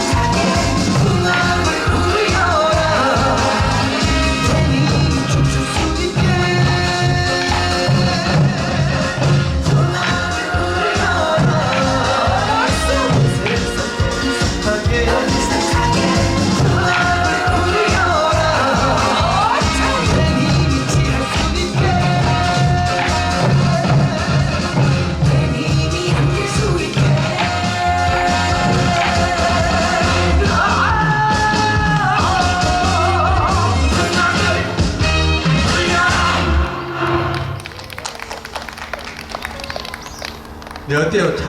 Yes. 네 어때요?